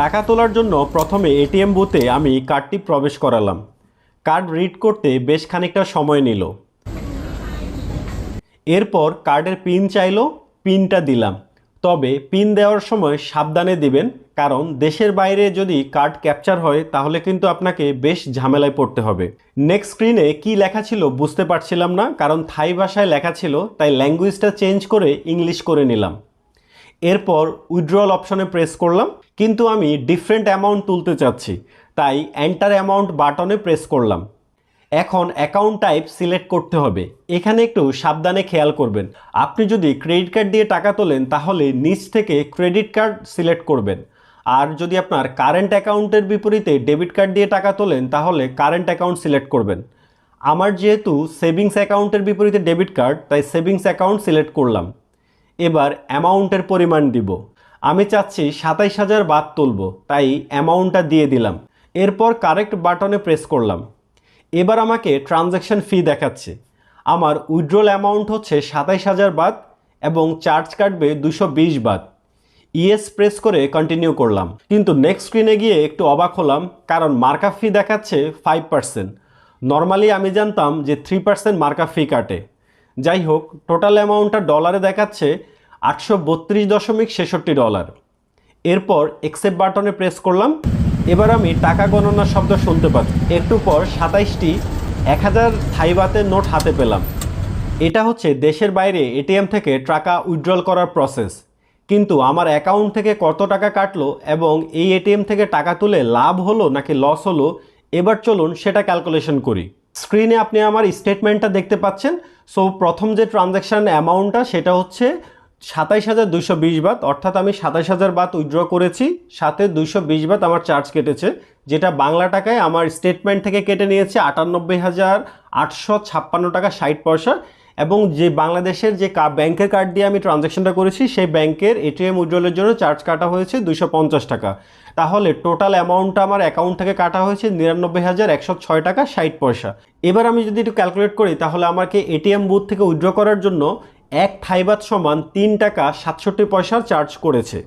টাকা তোলার জন্য প্রথমে এটিএম বুথে আমি কার্ডটি প্রবেশ করালাম। কার্ড রিড করতে বেশ খানিকটা সময় নিল। এরপর কার্ডের পিন চাইলো, পিনটা দিলাম। তবে পিন দেওয়ার সময় সাবধানে দিবেন, কারণ দেশের বাইরে যদি কার্ড ক্যাপচার হয়, তাহলে কিন্তু আপনাকে বেশ ঝামেলায় পড়তে হবে। নেক্সট স্ক্রিনে কি লেখা ছিল বুঝতে পারছিলাম না, কারণ থাই ভাষায় লেখা ছিল, তাই ল্যাঙ্গুয়েজটা চেঞ্জ করে ইংলিশ করে নিলাম। এরপর উইথড্রল অপশনে প্রেস করলাম, কিন্তু আমি ডিফারেন্ট অ্যামাউন্ট তুলতে চাচ্ছি, তাই এন্টার অ্যামাউন্ট বাটনে প্রেস করলাম। এখন অ্যাকাউন্ট টাইপ সিলেক্ট করতে হবে। এখানে একটু সাবধানে খেয়াল করবেন। আপনি যদি ক্রেডিট কার্ড দিয়ে টাকা তোলেন, তাহলে নিচ থেকে ক্রেডিট কার্ড সিলেক্ট করবেন। আর যদি আপনার কারেন্ট অ্যাকাউন্টের বিপরীতে ডেবিট কার্ড দিয়ে টাকা তোলেন, তাহলে কারেন্ট অ্যাকাউন্ট সিলেক্ট করবেন। আমার যেহেতু সেভিংস অ্যাকাউন্টের বিপরীতে ডেবিট কার্ড তাই সেভিংস অ্যাকাউন্ট সিলেক্ট করলাম। এবার অ্যামাউন্টের পরিমাণ দিব। আমি চাচ্ছি সাতাইশ হাজার বাদ তুলব, তাই অ্যামাউন্টটা দিয়ে দিলাম। এরপর কারেক্ট বাটনে প্রেস করলাম। এবার আমাকে ট্রানজ্যাকশন ফি দেখাচ্ছে। আমার উইথড্রল অ্যামাউন্ট হচ্ছে সাতাইশ হাজার বাদ এবং চার্জ কাটবে দুশো বিশ বাদ। ইএস প্রেস করে কন্টিনিউ করলাম। কিন্তু নেক্সট স্ক্রিনে গিয়ে একটু অবাক হলাম, কারণ মার্কা ফি দেখাচ্ছে ফাইভ পার্সেন্ট। নর্মালি আমি জানতাম যে থ্রি পার্সেন্ট মার্কা ফি কাটে। যাই হোক টোটাল অ্যামাউন্টটা ডলারে দেখাচ্ছে আটশো বত্রিশ দশমিক ছেষট্টি ডলার এরপর এক্সেপ্ট বাটনে প্রেস করলাম। এবার আমি টাকা গণনার শব্দ শুনতে পাচ্ছি। একটু পর সাতাইশটি এক হাজার থাইবাতের নোট হাতে পেলাম। এটা হচ্ছে দেশের বাইরে এটিএম থেকে টাকা উইথড্রল করার প্রসেস কিন্তু আমার অ্যাকাউন্ট থেকে কত টাকা কাটলো এবং এই এটিএম থেকে টাকা তুলে লাভ হলো নাকি লস হলো, এবার চলুন সেটা ক্যালকুলেশন করি। স্ক্রিনে আপনি আমার স্টেটমেন্টটা দেখতে পাচ্ছেন। সো প্রথম যে ট্রানজ্যাকশান অ্যামাউন্টটা সেটা হচ্ছে সাতাইশ হাজার দুশো বিশ বাত অর্থাৎ আমি সাতাইশ হাজার বাত উইথড্র করেছি সাথে দুশো বিশ বাত আমার চার্জ কেটেছে, যেটা বাংলা টাকায় আমার স্টেটমেন্ট থেকে কেটে নিয়েছে আটানব্বই হাজার আটশো ছাপ্পান্ন টাকা ষাট পয়সা। এবং যে বাংলাদেশের যে ব্যাংকের কার্ড দিয়ে আমি ট্রানজ্যাকশনটা করেছি, সেই ব্যাংকের এটিএম উইথড্রলের জন্য চার্জ কাটা হয়েছে পঞ্চাশ টাকা। তাহলে টোটাল অ্যামাউন্টটা আমার অ্যাকাউন্ট থেকে কাটা হয়েছে নিরানব্বই হাজার একশো ছয় টাকা ষাট পয়সা। এবার আমি যদি একটু ক্যালকুলেট করি, তাহলে আমাকে এটিএম বুথ থেকে উইথড্র করার জন্য এক থাইবাত সমান তিন টাকা সাতষট্টি পয়সার চার্জ করেছে।